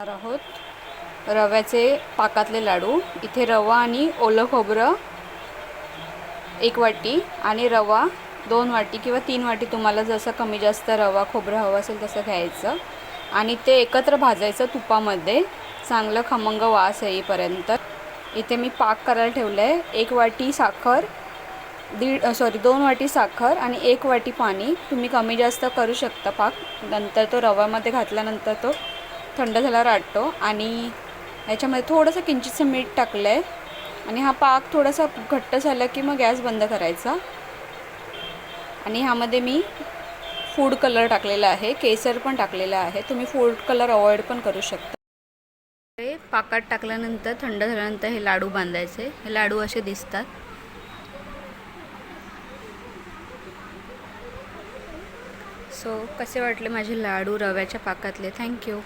करणार आहोत. रव्याचे पाकातले लाडू. इथे रवा आणि ओलं खोबरं एक वाटी आणि रवा दोन वाटी किंवा तीन वाटी तुम्हाला जसं कमी जास्त रवा खोबरं हवं असेल तसं घ्यायचं. आणि ते एकत्र भाजायचं तुपामध्ये. चांगलं खमंग वास येईपर्यंत. इथे मी पाक करायला ठेवलं आहे एक वाटी साखर दीड सॉरी दोन वाटी साखर आणि एक वाटी पाणी. तुम्ही कमी जास्त करू शकता पाक. नंतर तो रव्यामध्ये घातल्यानंतर तो थंड झाल्यावर आटतो आणि याच्यामध्ये थोडंसं किंचितसं मीठ टाकलं आहे आणि हा पाक थोडासा घट्ट झाला की मग गॅस बंद करायचा. आणि ह्यामध्ये मी फूड कलर टाकलेला आहे केसर पण टाकलेला आहे. तुम्ही फूड कलर अवॉइड पण करू शकता. हे पाकात टाकल्यानंतर थंड झाल्यानंतर हे लाडू बांधायचे. हे लाडू असे दिसतात. सो कसे वाटले माझे लाडू रव्याच्या पाकातले? थँक्यू